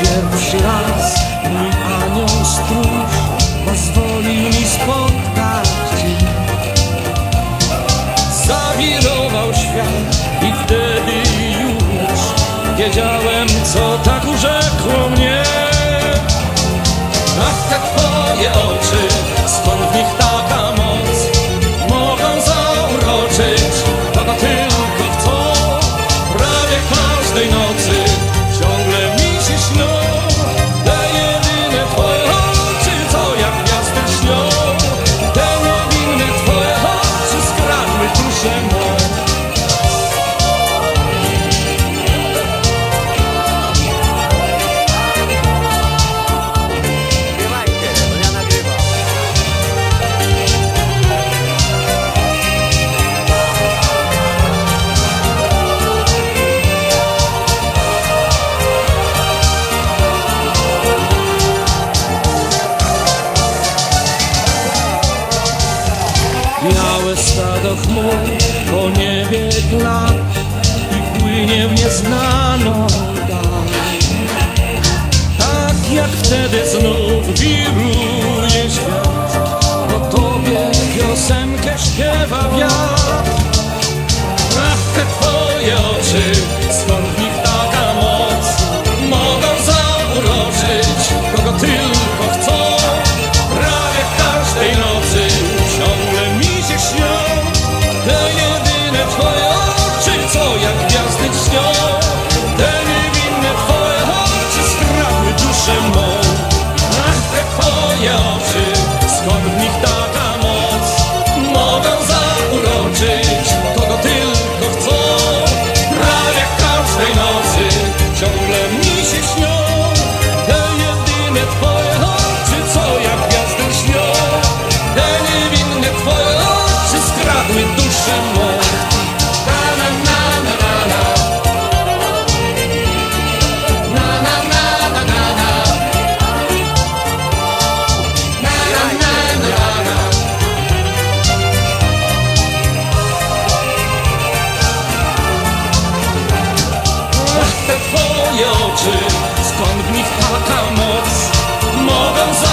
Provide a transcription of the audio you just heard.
pierwszy raz mój anioł strój. Białe stado chmur po niebie gla i płynie w nieznaną dal. Tak jak wtedy znów wiruje świat, o tobie piosenkę śpiewa wiatr. Ach, te twoje oczy, skąd w nich taka moc, mogą zauroczyć kogo tylko chcą. Mi się twoje oczy, co jak gwiazdy śnią Te niewinne twoje oczy skradły duszę mą. Na moje oczy, skąd w nich taka moc? Mogę za